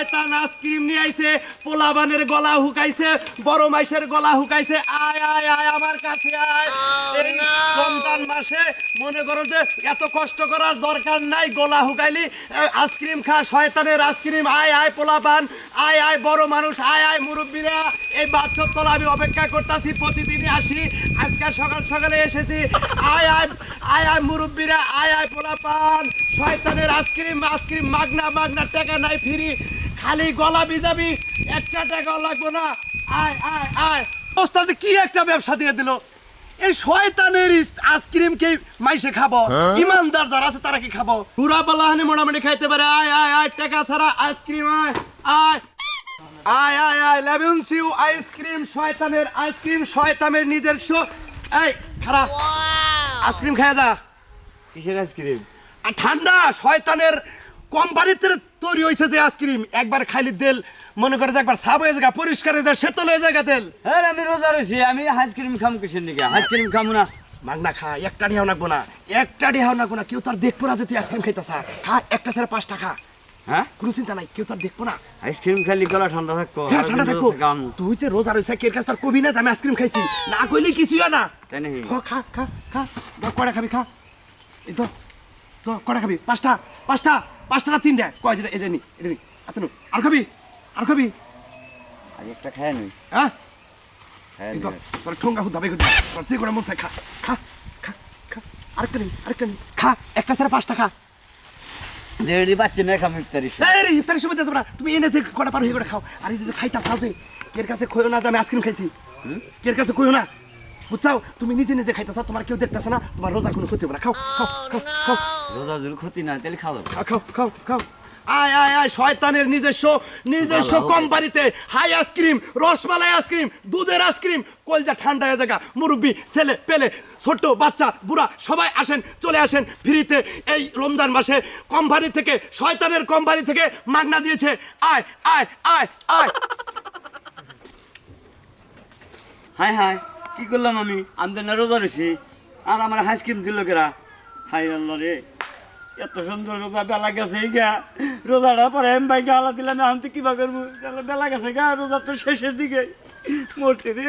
শয়তান আইসক্রিম নিয়ে আইছে পোলাবানের গলা হুকাইছে বড় মাইসের গলা হুকাইছে। আয় আয় আয় আমার কাছে আয়। এই রমজান মাসে মনে করো যে এত কষ্ট করার দরকার নাই গলা হুকাইলি আইসক্রিম খা শয়তানের আইসক্রিম আয় আয় পোলাপান আয় আয় বড় মানুষ। আয় আয় মুরব্বীরা। এই বাচ্চা তলা আমি অপেক্ষা করতেছি প্রতিদিনই আসি। আজকে সকাল সকালে এসেছি। আয় আয় আয় আয় মুরব্বীরা। আয় আয় পোলাপান। শয়তানের আইসক্রিম আইসক্রিম মাগনা মাগনা টাকা নাই ফ্রি। খালি গলা বিজাবি একটা টাকাও লাগবো না। আয় আয় আয়। ওস্তাদ কি একটা ব্যবসা দিয়ে দিল? এই শয়তানের ইস- আইসক্রিম কে মাইসে খাব। ইমানদার যারা আছে তারা কি খাব? পুরা বালাহানি মোটামুটি খাইতে পারে। আয় আয় আয় টাকা ছাড়া আইসক্রিম আয় আয়। আয় আয় আয় লেমন সিউ আইসক্রিম শয়তানের আইসক্রিম শয়তানের নিজস্ব এই খারাপ আইসক্রিম খাওয়া যা। কিসের আইসক্রিম? আর ঠান্ডা শয়তানের কোম্পানিতে তৈরি হয়েছে যে আইসক্রিম একবার খাইলি তেল মনে করে যে একবার সাব হয়ে যায় পরিষ্কার হয়ে যায় শীতল হয়ে যায় তেল। হ্যাঁ আমি রোজা রয়েছি আমি আইসক্রিম খাম কিসের নিকে আইসক্রিম খামু না। মাগনা খা একটা ডিহাও লাগবো না একটা ডিহাও লাগবো না। কেউ তার দেখব না যে তুই আইসক্রিম খাইতেছা। খা একটা ছেড়ে পাঁচ টাকা হ্যাঁ? কোনো চিন্তা নাই কেউ তার দেখব না। আইসক্রিম খালি গলা ঠান্ডা থাকব হ্যাঁ ঠান্ডা দিন থাকো রোজা খামু। তুই যে রোজা রয়েছে কের কাছে তার কবি না যে আমি আইসক্রিম খাইছি? না কইলে কিছুই না। তাই নাকি? খা খা খা। কয়টা খাবি খা। এই তো তো কয়টা খাবি? পাঁচটা পাঁচটা। পাঁচটা না তিনটা? কয় যেটা এটা নি এটা নি। আচ্ছা নো আর খাবি? আর খাবি? আজ একটা খায় নই হ্যাঁ। তোর ঠোঙ্গা হুদা বেগুন। তোর সে করে মন চাই খা খা খা খা। আরেকটা নি আরেকটা নি। খা একটা সাড়ে পাঁচটা খা। দেড়ি বাচ্চা না খাম ইফতারি এই রে ইফতারের সময় যাব না। তুমি এনে যে কটা পার হয়ে করে খাও। আর এই যে খাইতা যে কের কাছে খোয়ো না যে আমি আইসক্রিম খাইছি? কের কাছে খোয়ো না? বুঝছাও তুমি নিজে নিজে খাইতে চাও তোমার কেউ দেখতেছে না তোমার রোজার কোনো ক্ষতি হবে না। খাও খাও খাও খাও। রোজা যদি ক্ষতি না তাহলে খাও, খাও খাও খাও। আয় আয় আয় শয়তানের নিজস্ব নিজস্ব। কোম্পানিতে high ice cream rasmalai ice cream দুধের আইসক্রিম কলজা ঠান্ডা হয়ে জায়গা মুরব্বী ছেলে পেলে ছোট বাচ্চা বুড়া সবাই আসেন চলে আসেন ফ্রিতে। এই রমজান মাসে কোম্পানি থেকে শয়তানের কোম্পানি থেকে মাগনা দিয়েছে। আয় আয় আয় আয়। Hi hi. কি করলাম আমি? আমি তো না রোজা রয়েছি। আর আমার আইসক্রিম দিল কেরা? হাই আল্লাহ রে। এত সুন্দর রোজা বেলা গেছে এই গা। রোজাটা পরে এম ভাই গালা দিলাম এখন তো কিবা করব? বেলা গেছে গা রোজা তো শেষের দিকে। মরছে রে।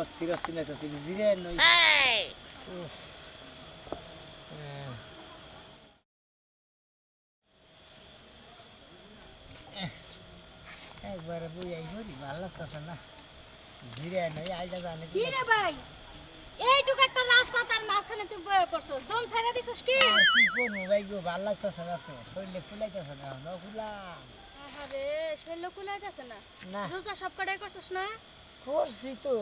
অস্থির অস্থির জিরে নই উফ। আহ। এহ, একবারে বই আই করি না? জিরে নই আইটা জানে কি কি রে ভাই? এইটুকু একটা রাস্তা তার মাঝখানে তুই বয়ে পড়ছস। দম ছাইরা দিছস কি? কি করব ভাই গো ভালো লাগতেছে না তো। শরীরে ফুলাইতেছে না ন ফুলা আরে শৈল কুলাইতেছে না? না। রোজা সব কটাই করছস না? করছি তো।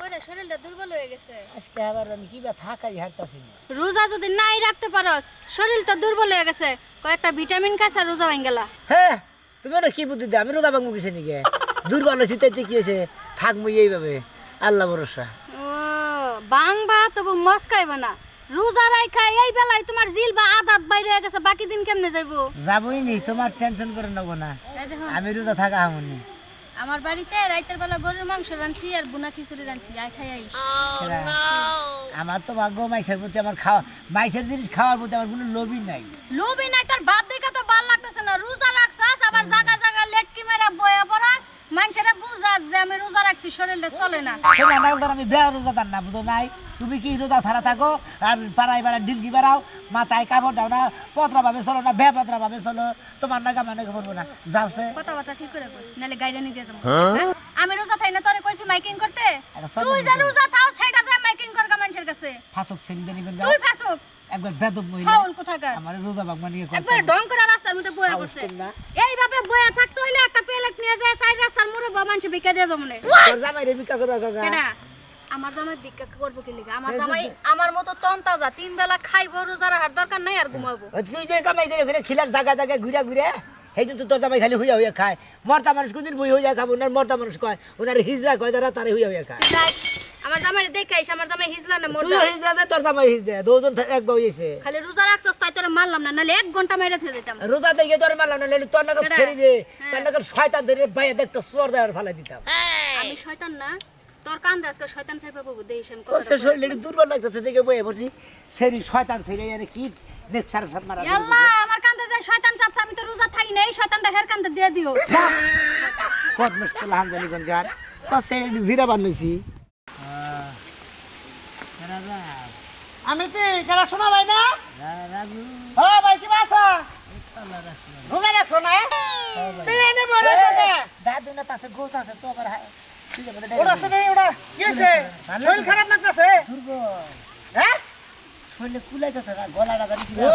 করে শরীরটা দুর্বল হয়ে গেছে। আজকে আবার আমি কিবা থাকাই হারতাছি না। রোজা যদি নাই রাখতে পারস শরীর তো দুর্বল হয়ে গেছে। কয়েকটা ভিটামিন খাইছ আর রোজা ভাঙ গেলা হ্যাঁ তুমি কি বুদ্ধি দাও আমি রোজা ভাঙবো কিসে নিকে? দুর্বল হয়েছি তাইতে কি হয়েছে থাকব এইভাবে। আল্লাহ ভরসা। ও বাংবা তবু মস্কাইব না। রোজা রাইখা এই বেলায় তোমার জিল বা আদাত বাইরে হয়ে গেছে বাকি দিন কেমনে যাইবো? যাবই নি তোমার টেনশন করে নেব না। আমি রোজা থাকা হামনি। আমার বাড়িতে রাইতের বেলা গরুর মাংস রাঁধছি আর বুনা খিচুড়ি রাঁধছি আই খাই আই আমার তো ভাগ্য মাইসের প্রতি আমার খাওয়া মাইসের জিনিস খাওয়ার প্রতি আমার কোনো লোভই নাই। লোভি নাই তোর বাপ দেখে তো ভালো লাগতেছে না। রোজা রাখছাস আবার জায়গা জায়গা লেটকি মেরা বয়া পড়াস। যে আমি রোজা রাখছি শরীরে চলে না। তোমার নাম ধর আমি বেয়া রোজা তার না বুঝো নাই? তুমি কি রোজা ছাড়া থাকো? আর পাড়ায় পাড়ায় ডিলকি বেড়াও? মাথায় কাপড় দাও না পত্রা ভাবে চলো না বে পত্রা ভাবে চলো। তোমার নাগা মানে করব না। যাচ্ছে কথাবার্তা ঠিক করে কইস নালে গাইডা নিতে যাব। হ্যাঁ? আমি রোজা থাই না তোরে কইছি মাইকিং করতে? তুই যে। রোজা থাও সেটা যে মাইকিং করগা মানুষের কাছে। ফাঁসক ছেড়ে নিবেন তুই ফাসুক। একবার বেদব মহিলা। ফাউল কোথাকার? আমার রোজা ভাগ একবার ডং করে রাস্তার মধ্যে বয়া ফাউল এইভাবে বয়া থাকতে হইলে একটা প্লেট নিয়ে যায় সাইড রাস্তার মোড়ে বা বিকা দিয়ে যাব তোর জামাই রে বিকা করবা কাকা। কেডা? আমার জামাই ভিক্ষা করব কি লিগা? আমার জামাই আমার মতো তন তাজা তিন বেলা খাইবো রোজা রাখার দরকার নাই আর ঘুমাবো। তুই যে কামাই করে ঘুরে খিলার জায়গা জায়গায় ঘুরে ঘুরে সেই জন্য তোর জামাই খালি হইয়া হইয়া খায়। মরতা মানুষ কোনদিন বই হইয়া খাব ওনার মরতা মানুষ কয় ওনার হিজরা কয় তারা তারে হইয়া হইয়া খায়। আমার জামাই দেখাইস আমার জামাই হিজলা না তুই দে তোর জামাই হিজ দে দুজন এক বউ হইছে। খালি রোজা রাখছস তাই তোরে মারলাম না নালে এক ঘণ্টা মেরে থুয়ে দিতাম। রোজা দেখে তোর মারলাম না লেলি তোর নাকি কেডা? ছেড়ি দে। হ্যাঁ। তোর নাকি শয়তান ধরে বাইরে দেখতে চোর দেওয়ার ফেলাই দিতাম। আমি শয়তান না তোর কান্দে আজকে শয়তান সাহেব বাবু কষ্ট শরীর দুর্বল লাগতেছে দেখে বয়ে পড়ছি। সেরি শয়তান আরে কি ফাত মারা আল্লাহ আমার কান্দে যায় শয়তান আমি তো রোজা থাকি নাই শয়তানটা হের কান্দে দিয়ে দিও। কত মুশকিল হামজানি কোন সেরি একটু জিরা বানাইছি। আমি তো গেলা শোনা ভাই না? ও ভাই কি বাসা রোজা রাখছো না? তুই এনে বলে দাদু না পাশে গোছ আছে তো আবার ওটা নাই ওটা কি আছে। শরীর খারাপ লাগতেছে হ্যাঁ শরীরে কুলাইতেছে না গলাটা জানি ও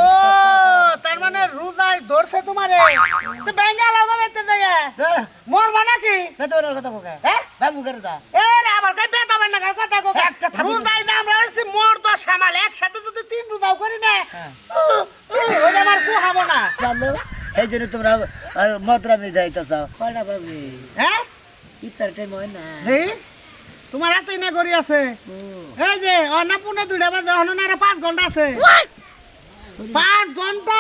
তার মানে রোজায় ধরছে তোমারে তো ব্যাঙ্গা লাগা বেতে যায় মরবা নাকি বেতে কথা কোকা হ্যাঁ বাবু করে দা এ আবার কই বেতা বেন না কথা কোকা রোজায় মোর একসাথে যদি তিন রোজাও করি না ওই আমার কু খাব না। এই জন্য তোমরা মতরামি যাইতেছ। কয়টা বাজে হ্যাঁ? ইফতার টাইম হয় না। তোমার হাতে না গড়ি আছে। এই যে অন্নপূর্ণা দুইটা বাজে আরও পাঁচ ঘণ্টা আছে। পাঁচ ঘণ্টা?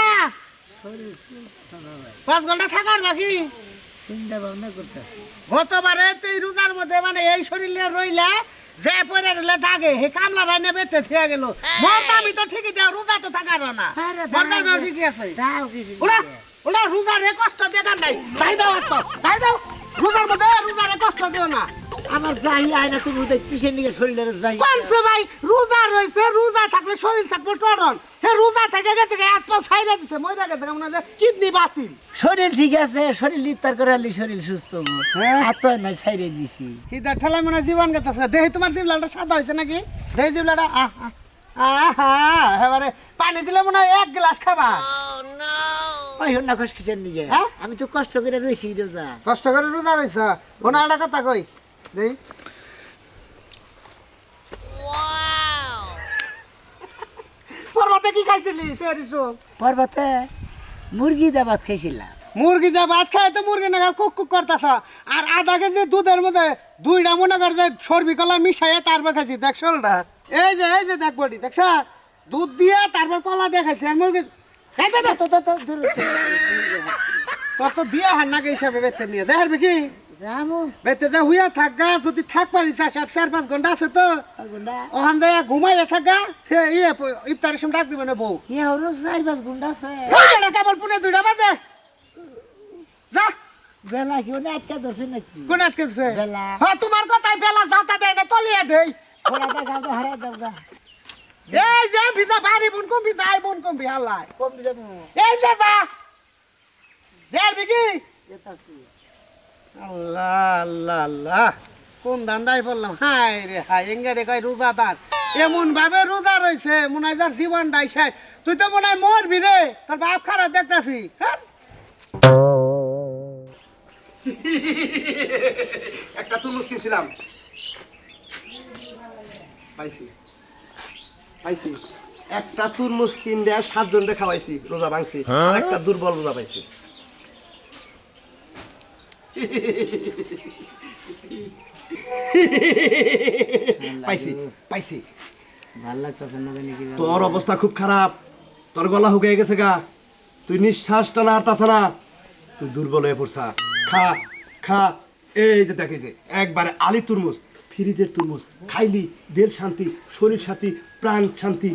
পাঁচ ঘণ্টা থাকার বাকি? চিন্তা ভাবনা করতেছি। গতবারে তুই রোজার মধ্যে মানে এই শরীরে রইলা যে পরে রইলে দাগে হে কামলা রাই নেবে তে থিয়া গেল। মরতা আমি তো ঠিকই দেও রোজা তো থাকার না। আরে মরতা তো দাও। ঠিকই আছে। তাও কিছু ওরা ওরা রোজারে কষ্ট দেখার নাই। যাই দাও তো দাও। রোজার মধ্যে কষ্ট দিও না। আমার যাই আয় না তুমি ওদের কিসের দিকে শরীরের যাই? কোনছে ভাই রোজা রইছে রোজা থাকলে শরীর থাকবে টরন হে রোজা থেকে গেছে এক পা ছাইরা দিছে মইরা গেছে কেমন কিডনি বাতিল। শরীর ঠিক আছে শরীর ইফতার করে আনলে শরীর সুস্থ হ্যাঁ। আর তো নাই ছাইরে দিছি। কিদা ঠেলা মনে হয় জীবন গেছে দেহি তোমার জিবলাটা সাদা হয়েছে নাকি? দেহি জিবলাটা? আহ আহা এবারে পানি দিলে মনে হয় এক গ্লাস খাবা। ওই হন্যা খস কিসের দিকে হ্যাঁ? আমি তো কষ্ট করে রয়েছি রোজা। কষ্ট করে রোজা রয়েছ কোনো একটা কথা কই দেই পর্বতে কি খাইছিলি পর্বতে মুরগি দা ভাত খাইছিলাম মুরগি যে ভাত খায় তো মুরগি না কুক কুক করতেছ আর আধা কেজি দুধের মধ্যে দুইটা মনে কর যে সর্বি কলা মিশাইয়া তারপর খাইছি দেখ শোলটা এই যে এই যে দেখ বডি দেখছ দুধ দিয়ে তারপর কলা দিয়ে খাইছি আর মুরগি তো তো তো দূর তো দিয়া হার নাকি হিসাবে বেতে নিয়ে যাই হারবি কি যাব বেতে যা হুইয়া থাক যদি থাক পারিস আর চার পাঁচ ঘণ্টা আছে তো। ওখান থেকে ঘুমাইয়া থাক গা সে ইয়ে ইফতারের সময় ডাক দিবে না বউ। ইয়ে হলো চার পাঁচ ঘণ্টা আছে। কেবল পুনে দুইটা বাজে। যা। বেলা কি ওনে আটকা ধরছে নাকি? কোন বেলা। হ্যাঁ তোমার কথাই বেলা যাতা দেয় না তলিয়ে দেই। ওরা দেখা তো হারা দাও এই যে ভিজা বাড়ি বুন কম ভিজা আই বুন কম বিহালাই কম যাব। এই যে যা। যার বিকি যেতাছি আল্লাহ আল্লাহ আল্লাহ। কোন ধান্দায় বললাম হাই রে হাই এঙ্গে রে কয় রোজাদার। এমন ভাবে রোজা রয়েছে মনে হয় তুই তো মনে হয় মরবি রে তোর বাপ খারাপ দেখতাছি। হ্যাঁ? একটা তুরমুজ কিনছিলাম। পাইছি। পাইছি। একটা তুরমুজ কিন দেয়া সাতজন রে খাওয়াইছি রোজা ভাঙছি। আর একটা দুর্বল রোজা পাইছি। পাইছি পাইছি। ভালো লাগতেছে না জানি কি তোর অবস্থা খুব খারাপ। তোর গলা হুকে গেছে গা। তুই নিঃশ্বাস টানা হারতাছ না। তুই দুর্বল হয়ে পড়ছা। খা খা। এই যে দেখে যে একবারে আলি তুরমুজ ফ্রিজের তুরমুজ খাইলি দেল শান্তি শরীর শান্তি প্রাণ শান্তি।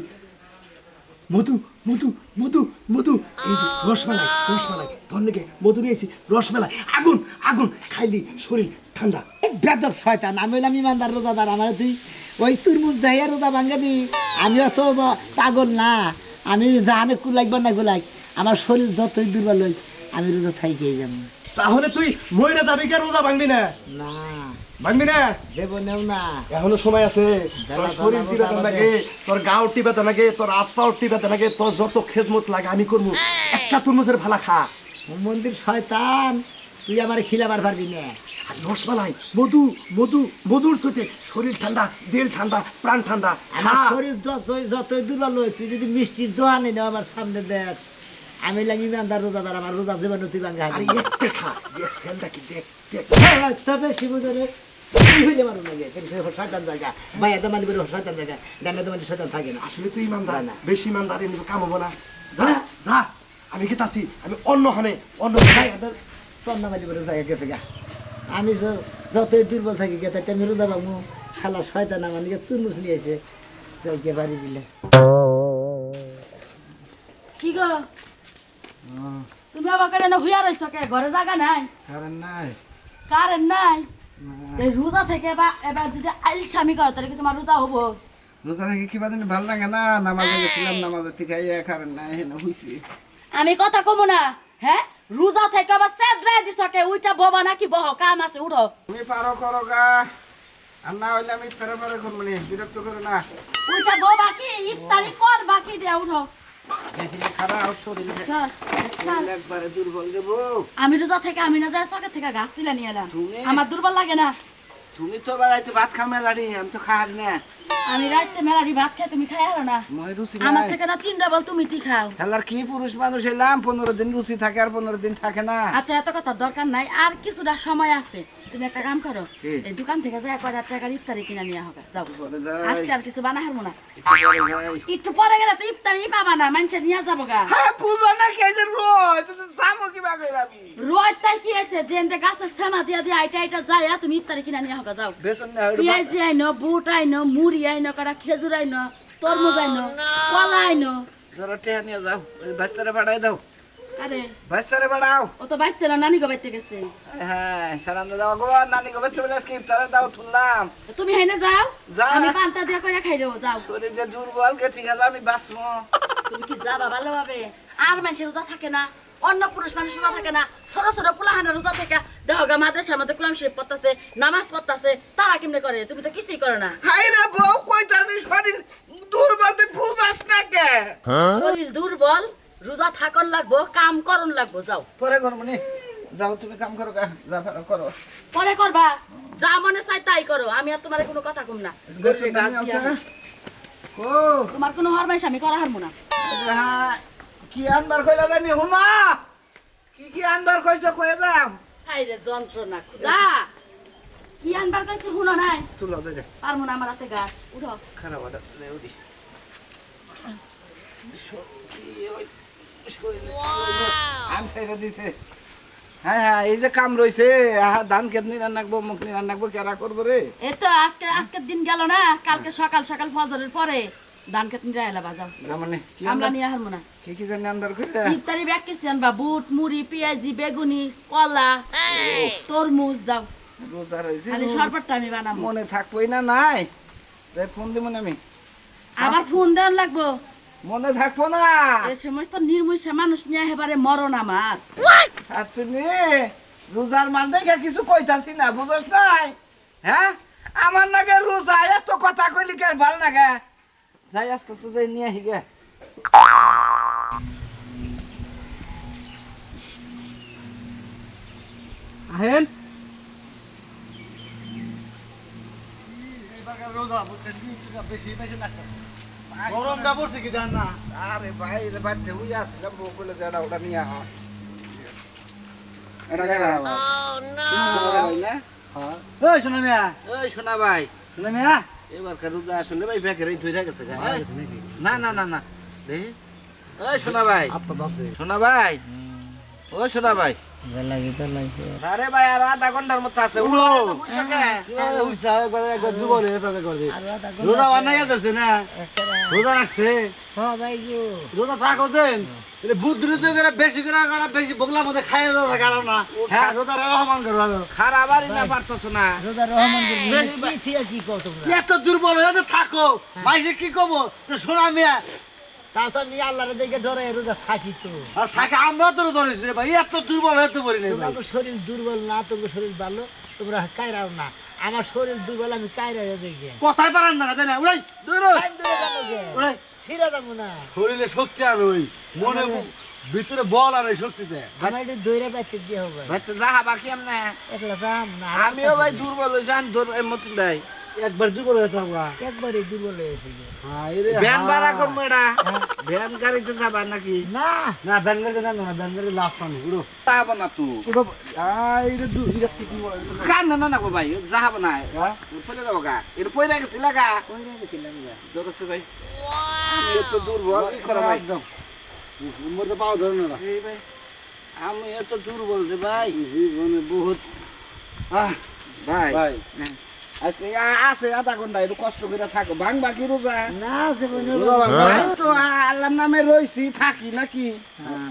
মধু মধু মধু মধু। এই যে রসমালাই রসমালাই। নাকি মধু নিয়েছি রসমালাই। আগুন আগুন। খাইলি শরীর ঠান্ডা। বেদব শয়তান আমি হইলাম ইমানদার রোজাদার আমার তুই ওই তুরমুজ দেয় রোজা ভাঙ্গাবি আমি অত পাগল না। আমি জাহানে কুলাইব না কুলাই আমার শরীর যতই দুর্বল হই আমি রোজা থাইকেই যাব। তাহলে তুই ময়রা যাবি কে রোজা ভাঙবি না? না। ভাঙবি না জীবনেও না। এখনও সময় আছে। তোর শরীর জানাব লাগে তোর গাও লাগে তোর লাগে তোর যত খেজমত লাগে আমি করব। একটা তুরমুজের ভালা খা। মন্দির শয়তান তুই আমার খিলাবার পারবি না। আর রসমালাই মধু মধু মধুর চোটে শরীর ঠান্ডা দিল ঠান্ডা প্রাণ ঠান্ডা শরীর যতই যতই হই তুই যদি মিষ্টির দোহানি না আমার সামনে দেশ আমি লাগি ইমানদার রোজাদার আমার রোজা জীবন তুই ভাঙ্গা আর একটা খা দেখ সেন্ডা কি দেখ দেখ। তবে শিবুদরে হইলে মারো লাগে? শয়তান জায়গা। ভাইয়া দামানি করে শয়তান জায়গা। ডানে দামানি শয়তান থাকে না। আসলে তুই ইমানদার না, না। বেশি ইমানদার এমনি কাম হব না। যা যা আমি গেতাছি আমি অন্য হানে অন্য ভাই চন্দামালি করে জায়গা গেছে গা। আমি য- যতই দুর্বল থাকি গে আমি রোজা পাবো শালা শয়তান আমার দিকে তুরমুজ নিয়েছে যাইকে বাড়ি বিলে। কি গো? তুমি আবার কেন হুইয়া রইছ কে? ঘরে জায়গা নাই? কারণ নাই। কারেন্ট নাই? এই রোজা থেকে এবার এবার যদি আইল স্বামী করো তাহলে কি তোমার রোজা হব? রোজা থেকে কিবা দিন ভালো লাগে না? নামাজে গেছিলাম নামাজের থেকে আইয়া নাই হেন হইছি আমি কথা কমু না হ্যাঁ রোজা থেকে আবার চেদ্রাই দিছ কে? উইটা ববা নাকি বহ? কাম আছে উঠো। তুমি পারো করো গা। আর না হইলে আমি ইফতারে পরে করব নি বিরক্ত করো না। উইটা ববা কি ইফতারি কর বাকি দিয়া উঠো। আমি রোজা থেকে আমি না যায় চকের থেকে গাছ তুলে নিয়ে এলাম? আমার দুর্বল লাগে না। তুমি তো বেড়াইতে ভাত খামে লাড়ি আমি তো খাওয়ার না। আমি রাইতে মেলারি ভাত খাই তুমি খাই আরও না। আমার থেকে না তিন ডবল তুমি তি খাও। খেলার কি পুরুষ মানুষ এলাম? পনেরো দিন রুচি থাকে আর পনেরো দিন থাকে না। আচ্ছা এত কথা দরকার নাই। আর কিছুটা সময় আছে। তুমি একটা কাম করো এই দোকান থেকে যাই কয়টা টাকার ইফতারি কিনে নিয়ে হবে যাও। আজকে আর কিছু বানা হারবো না। একটু পরে গেলে তো ইফতারি পাবা না মানুষের নিয়ে যাব গা। হ্যাঁ পুজো না খেয়েছে রোজ? সামো কি বাগে যাবি রোজ তাই কি হয়েছে? যে গাছের সেমা দিয়া দিয়া আইটা আইটা যায় তুমি ইফতারি কিনে নিয়ে হবে যাও। পেঁয়াজি আইনো বুট আইনো মুড়ি আইনো কটা খেজুর আইনো তরমুজ আইনো কলা আইনো ধরো টেহা নিয়ে যাও ওই বাস্তারে বাড়াই দাও। আরে বাস্তারে বাড়াও। ও তো বাইতে না নানি গো বাইতে গেছে। হ্যাঁ সারান্দা দাও গো নানি গো বেতে বলে আজকে ইফতারে দাও তুললাম তুমি হেনে যাও যা। আমি পান্তা দিয়ে করে খাই দেবো যাও। শরীর যে দুর্বল গেছি গেল আমি বাঁচবো। তুমি কি যাবা ভালোভাবে? আর মানুষের রোজা থাকে না। অন্য পুরুষ মানুষ রোজা থাকে না ছোট ছোট পোলাহানা রোজা থাকে দেখো গা মাদ্রাসার মধ্যে কুলাম শরীফ পড়তাছে নামাজ পড়তাছে তারা কেমনে করে তুমি তো কিছুই করো না হাই রে বউ কইতাছি শরীর দুর্বল তুই বুঝাস না কে শরীর দুর্বল রোজা থাকন লাগবো কাম করন লাগবো যাও পরে করব নি যাও তুমি কাম করো গা যা পারো করো পরে করবা যা মনে চাই তাই করো আমি আর তোমার কোনো কথা কম না তোমার কোনো হরমাইশ আমি করা হারবো না হ্যাঁ কি আনবার কইলা জানি হুমা? কি কি আনবার কইছো কয়ে দাও। হাই রে যন্ত্রণা খুদা। কি আনবার কাছে শুনো নাই? তুলো দে দে। পারব না আমার হাতে গাছ উঠো। খারাপ আদা আম ছেড়ে দিছে। হ্যাঁ হ্যাঁ এই যে কাম রইছে আহা ধান কেতনি রান্নাকবো মুখনি রান্নাকবো কেরা করব রে? এই তো আজকে আজকের দিন গেল না কালকে সকাল সকাল ফজরের পরে। ধান খেতে নিয়ে বাজাও। মানে কি আমরা আনবার- নিয়ে না। কি কি জানি আনবার কইলা ইফতারি ব্যাগ কিছু আনবা? বুট মুড়ি পেঁয়াজি বেগুনি কলা তরমুজ দাও। রোজা রইছে খালি শরবতটা আমি বানাবো। মনে থাকবোই না নাই? তাই ফোন দিব না আমি। আবার ফোন দেওয়ার লাগবো? মনে থাকব না। এই সমস্ত নির্মূষা মানুষ নিয়ে এবারে মরণ আমার। আচ্ছুনি রোজার মান দেখে কিছু কইতাছি না বুঝছ নাই? হ্যাঁ? আমার নাগে রোজা এত কথা কইলি কে ভালো নাগে? যাই আস্তে আস্তে যাই নিয়ে আহি গে আহেন। গরমটা পড়ছে কি জান না? আরে ভাই রে বাদ হুই আসলাম বউ কইলে যাড়া ওটা নিয়ে আহ এটা কেন না? এই শোনা মিয়া ওই শোনা ভাই। শোনা মিয়া এবার রোজা আসলে ভাই ব্যাগের এই ধরে গেছে গা। না না না না। দেখি ওই শোনা ভাই। শোনা ভাই। ও শোনা ভাই বেলাগি আরে ভাই আর আধা ঘণ্টার মতো আছে উঠো রোজা বানাই যাচ্ছে না রোজা রাখছে হ্যাঁ ভাই গো রোজা থাকো দেন বুদ্ধ করে বেশি করে বেশি মধ্যে রোজা কারণ না হ্যাঁ রোজা রহমান করো না পারতেছো না রোজা রহমান কি এত দুর্বল হয়ে থাকো মাইসে কি কব শোনা মিয়া আল্লাহর দেখে রোজা থাকি তো। আর থাকে আমরা তো ধরেছি রে ভাই এত দুর্বল হতে পারি না ভাই। তোমার শরীর দুর্বল না তোমার শরীর ভালো তোমরা কায়রাও না। আমার শরীর দুর্বল আমি কায়রা দেখে কথাই পারেন না তাই না? উড়াই উড়াই। ছিঁড়া যাব না। শরীরে শক্তি আর ওই মনে ভিতরে বল আর এই শক্তিতে। আমার একটু দৈরা বাইতে দিয়ে হবে। ভাই তো যাহা বাকি আমি না একলা যাম না। আমিও ভাই দুর্বল হয়েছি আমি দুর্বল মতন ভাই। একবার দুর্বল হয়ে থাকবা একবারে দুর্বল হয়েছে ভ্যান হাই। ভাড়া করব এটা ভ্যান গাড়িতে যাবা নাকি? না। না ব্যাঙ্গারে না না ব্যাঙ্গারে লাস্ট আনি উড়ো যাব না তুই উড়ো রে দু এটা কি কান না না গো ভাই যাব না। হ্যাঁ? পড়ে যাব গা। এটা পড়ে গেছিল গা। কইরা গেছিলাম গা। ধরেছে ভাই। আমি তো দুর্বল কি করা ভাই? একদম। মরতে পাও ধরে না। এই ভাই আমি এত দুর্বল রে ভাই। জীবনে বহুত। আহ ভাই। হ্যাঁ। আছে আধা ঘণ্টা একটু কষ্ট করে থাকো। ভাঙ বাকি রোজা? না আছে বোন তো আল্লাহর নামে রইছি থাকি নাকি?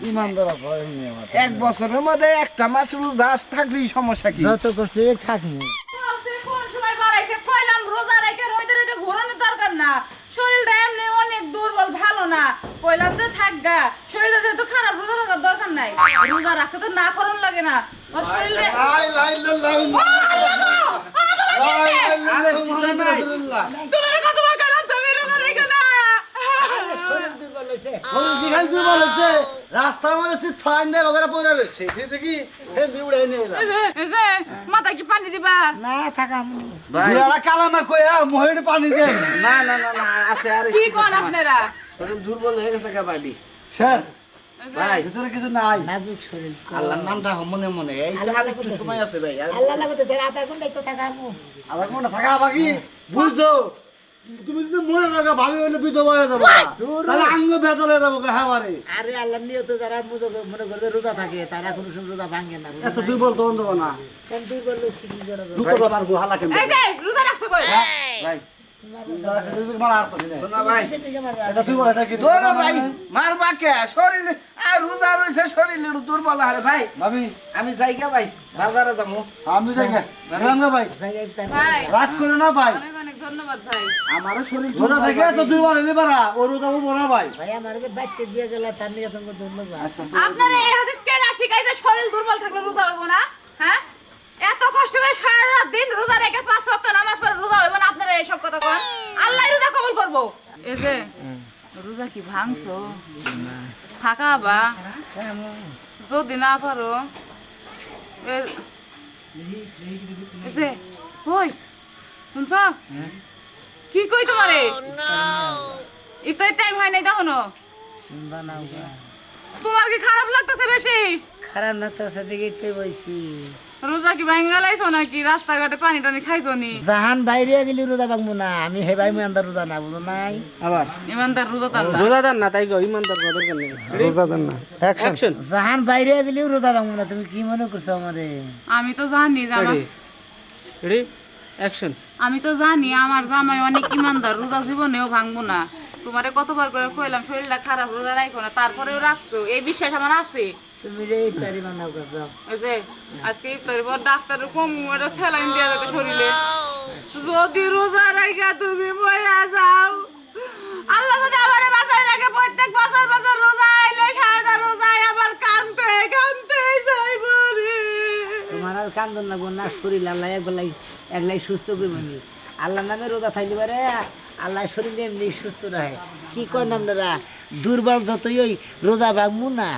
ইমানদার আছে এমনি আমার। এক বছরের মধ্যে একটা মাস রোজা থাকলেই সমস্যা কি? যত কষ্ট হোক কোন সময় বাড়াইছে? কইলাম রোজা রেখে রইতে রইতে ঘোরানোর দরকার না। শরীরটা এমনি অনেক দুর্বল ভালো না। কইলাম যে থাক গা শরীরটা যেহেতু খারাপ রোজা রাখার দরকার নাই। রোজা রাখতে তো না করন লাগে না। শরীরে কিছু নাই। তোমার গেলাম তুমি রোজা রেখে না রাস্তার মধ্যে ফাইন দেয় ওখানে পড়ে রয়েছে দেখি হেলদি উড়ে নিয়ে মাথায় কি পানি দিবা না থাকাম বিয়ারা কালামা কইয়া মহিনে পানি দে না না না না আছে আর কি কোন আপনারা শরীর দুর্বল হয়ে গেছে কা শেষ ভাই ভিতরে কিছু নাই। নাজুক শরীর আল্লাহর নামটা মনে মনে। এই তো আর একটু সময় আছে ভাই আল্লাহ লাগতে তার আধা ঘন্টাই তো থাকামু আল্লাহ কোনটা থাকা বাকি বুঝছ? তুমি যদি মনে রাখা ভাবি হইলে বিধবা হয়ে যাব। তাহলে আঙ্গ বেতন হয়ে যাব হ্যাঁ আরে আল্লাহ নিয়ত যারা মনে- মনে করে রোজা থাকে তারা কোনো সময় রোজা ভাঙে না এত দুর্বল দেবো না। কেন দুর্বল হচ্ছে কি করে রোজা? কেন রাখছো কই? ভাই। আমি যাই গে ভাই বাজারে যাব আমি যাই গে গেলাম না ভাই রাগ করে না ভাই ধন্যবাদ ভাই আমারও শরীর রোজা থেকে এত দুর্বল হইলে পারা ও রোজা উঠবো ভাই ভাই আমার যে দিয়ে গেল তার নিয়ে তোমাকে ধন্যবাদ আপনারা এই হাদিস কে শিখাইছে শরীর দুর্বল থাকলে রোজা হইব না হ্যাঁ? এত কষ্ট করে সারা রাত দিন রোজা রেখে পাঁচ ওয়াক্ত নামাজ পড়ে রোজা হইব না আপনারা এইসব কথা কোন। আল্লাহ রোজা কবুল করব। এই যে রোজা কি ভাঙছো? থাকা বা? যদি না পারো এ- যে ওই শুনছ? কি কই তোমারে? ইফতার টাইম হয় নাই তখনও তোমার কি খারাপ লাগতেছে বেশি? খারাপ লাগতেছে তো সেদিকে তো বইছি। রোজা কি ভাঙ্গা লাইছো নাকি? রাস্তাঘাটে পানি টানি খাইছো নি? জাহান বাইরে গেলে রোজা ভাঙবো না। আমি হে ভাই আন্দার রোজা না বুঝো নাই? আবার? ইমানদার রোজা তার না। রোজাদার না তাই গো ইমানদার কথা দরকার নেই রোজাদার না। অ্যাকশন জাহান বাইরে গেলেও রোজা ভাঙবো না তুমি কি মনে করছ আমারে? আমি তো জানি আমার রেডি অ্যাকশন আমি তো জানি আমার জামাই অনেক ইমানদার রোজা জীবনেও ভাঙবো না। তোমারে কতবার করে কইলাম শরীরটা খারাপ রোজা রাখো না তারপরেও রাখছো। এই বিশ্বাস আমার আছে। তুমি যে ইফতারি বানাও যাও। এই যে আজকে ইফতারের পর ডাক্তারের কম একটা স্যালাইন দেওয়া যাবে শরীরে। যদি রোজা রাখা তুমি বইয়া যাও। আল্লাহ যদি আমার বাঁচায় রাখে প্রত্যেক বছর বছর রোজা আইলে সারাটা রোজায় আবার কানতে কানতে যাইব রে। তোমার আর কান্দন লাগবো না শরীর আল্লাহ একবেলাই একলাই সুস্থ করব আল্লাহ নামে রোজা থাকলে পারে আল্লাহ শরীর এমনি সুস্থ রাখে কি করেন আপনারা? দুর্বল যতই ওই রোজা ভাঙবো না।